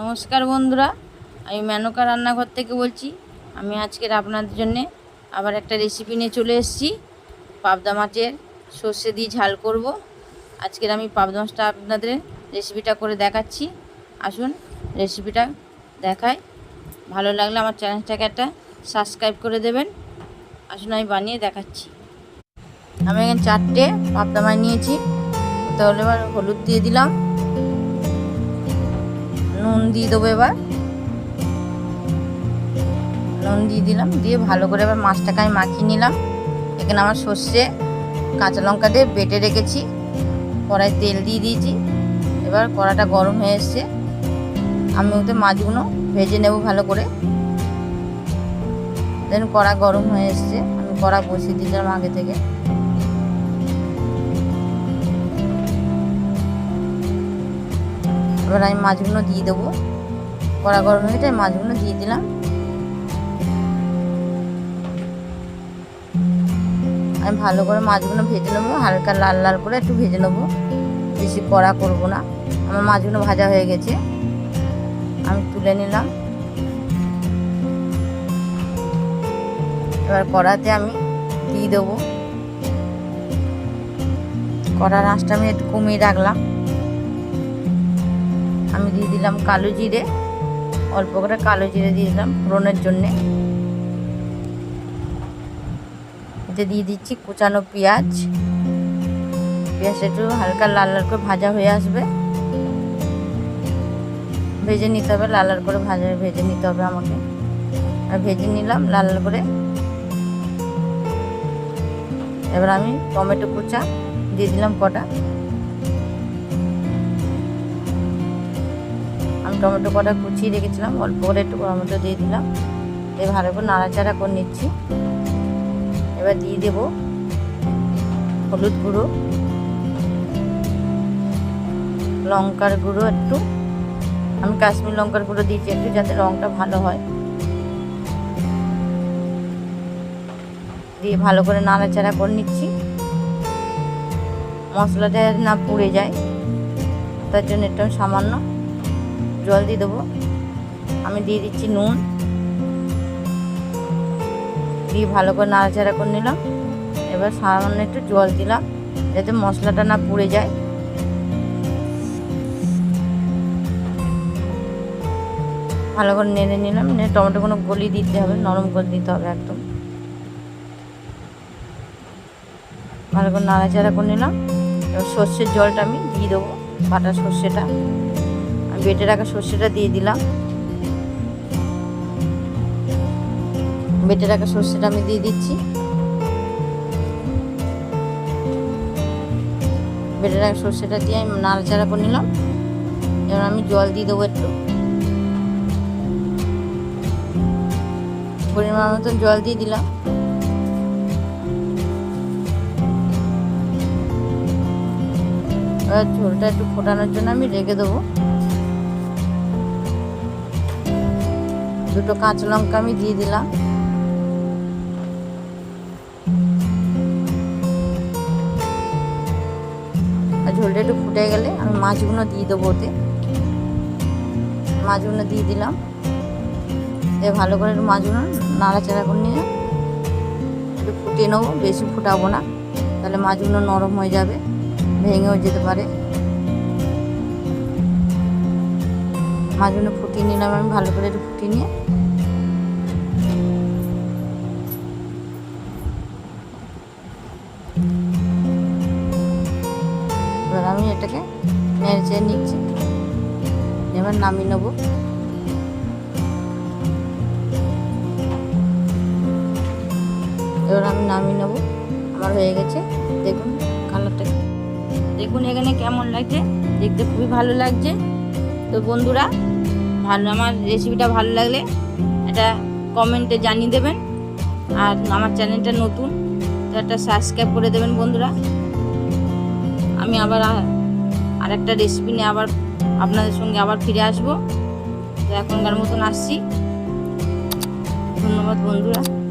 নমস্কার বন্ধুরা, আমি মেনকা রান্নাঘর থেকে বলছি। আমি আজকের আপনাদের জন্য আবার একটা রেসিপি নিয়ে চলে এসেছি। পাবদা মাছের সর্ষে দিয়ে ঝাল করব। আজকের আমি পাবদা মাছটা আপনাদের রেসিপিটা করে দেখাচ্ছি। আসুন রেসিপিটা দেখাই। ভালো লাগলে আমার চ্যানেলটাকে একটা সাবস্ক্রাইব করে দেবেন। আসুন আমি বানিয়ে দেখাচ্ছি। আমি এখানে চারটে পাবদা মাছ নিয়েছি। তাহলে এবার হলুদ দিয়ে দিলাম। নুন দিয়ে দেবো এবার। নুন দিয়ে দিলাম, দিয়ে ভালো করে এবার মাছটাকে আমি মাখিয়ে নিলাম। এখানে আমার সর্ষে, কাঁচা লঙ্কা দিয়ে বেটে রেখেছি কড়াই তেল দিয়ে দিয়েছি। এবার কড়াটা গরম হয়ে এসছে। আমি ওতে মাছগুলো ভেজে নেব ভালো করে। দেন কড়া গরম হয়ে এসছে। আমি কড়া বসিয়ে দিয়েছিলাম আগে থেকে। এবার আমি মাছগুলো দিয়ে দেবো। কড়া গরম হয়ে যায় মাছগুলো দিয়ে দিলাম। আমি ভালো করে মাছগুলো ভেজে নেব, হালকা লাল লাল করে একটু ভেজে নেব। বেশি কড়া করব না, আমার মাছগুলো ভাজা হয়ে গেছে। আমি তুলে নিলাম। এবার কড়াতে আমি দিয়ে দেবো। কড়ার আঁচটা আমি একটু কমিয়ে রাখলাম। আমি দিয়ে দিলাম কালো জিরে, অল্প করে কালো জিরে দিয়ে দিলাম ফোড়নের জন্যে। এতে দিয়ে দিচ্ছি কুচানো পেঁয়াজ। পেঁয়াজ একটু হালকা লাল লাল করে ভাজা হয়ে আসবে। ভেজে নিতে হবে, লাল লাল করে ভাজা ভেজে নিতে হবে আমাকে। আর ভেজে নিলাম লাল লাল করে। এবার আমি টমেটো কুচা দিয়ে দিলাম কটা। টমেটো কটা কুচিয়ে রেখেছিলাম, অল্প করে একটু টমেটো দিয়ে দিলাম। দিয়ে ভালো করে নাড়াচাড়া করে নিচ্ছি। এবার দিয়ে দেব হলুদ গুঁড়ো, লঙ্কার গুঁড়ো একটু। আমি কাশ্মীর লঙ্কার গুঁড়ো দিয়েছি একটু যাতে রঙটা ভালো হয়। দিয়ে ভালো করে নাড়াচাড়া করে নিচ্ছি। মশলাটা না পুড়ে যায়, তার জন্য একটু সামান্য জল দিয়ে দেবো। আমি দিয়ে দিচ্ছি নুন। দিয়ে ভালো করে নাড়াচাড়া করে নিলাম। এবার সামান্য একটু জল দিলাম, যাতে মশলাটা না পুড়ে যায়। ভালো করে নেড়ে নিলাম। নিয়ে কোনো গলি দিতে হবে, নরম করে দিতে হবে একদম। ভালো করে নাড়াচাড়া করে নিলাম। এবার সর্ষের জলটা আমি দিয়ে দেবো, বাটা সর্ষেটা। বেটে রাখা সর্ষেটা দিয়ে দিলাম। বেটে রাখা সর্ষেটা আমি দিয়ে দিচ্ছি। বেটে রাখা সর্ষেটা দিয়ে আমি নাড়াচাড়া করে নিলাম। এবার আমি জল দিয়ে দেবো একটু। পরিমাণ মতন জল দিয়ে দিলাম। এবার ঝোলটা একটু ফোটানোর জন্য আমি রেখে দেবো। দুটো কাঁচা লঙ্কা আমি দিয়ে দিলাম। আর ঝোলটা একটু ফুটে গেলে আমি মাছগুলো দিয়ে দেবো ওতে। মাছগুলো দিয়ে দিলাম। দিয়ে ভালো করে একটু মাছগুলো নাড়াচাড়া করে নিয়ে একটু ফুটিয়ে নেব। বেশি ফুটাবো না, তাহলে মাছগুলো নরম হয়ে যাবে, ভেঙেও যেতে পারে। মাছগুলো ফুটিয়ে নিলাম, আমি ভালো করে একটু ফুটিয়ে নিয়ে। এবার আমি এটাকে নেড়ে নিচ্ছি। এবার নামিয়ে নেব। এবার আমি নামিয়ে নেব। আমার হয়ে গেছে। দেখুন কালারটা দেখুন এখানে কেমন লাগছে। দেখতে খুবই ভালো লাগছে। তো বন্ধুরা ভালো, আমার রেসিপিটা ভালো লাগলে এটা কমেন্টে জানিয়ে দেবেন। আর আমার চ্যানেলটা নতুন, তো একটা সাবস্ক্রাইব করে দেবেন বন্ধুরা। আমি আবার আর একটা রেসিপি নিয়ে আবার আপনাদের সঙ্গে আবার ফিরে আসব। তো এখনকার মতন আসছি। ধন্যবাদ বন্ধুরা।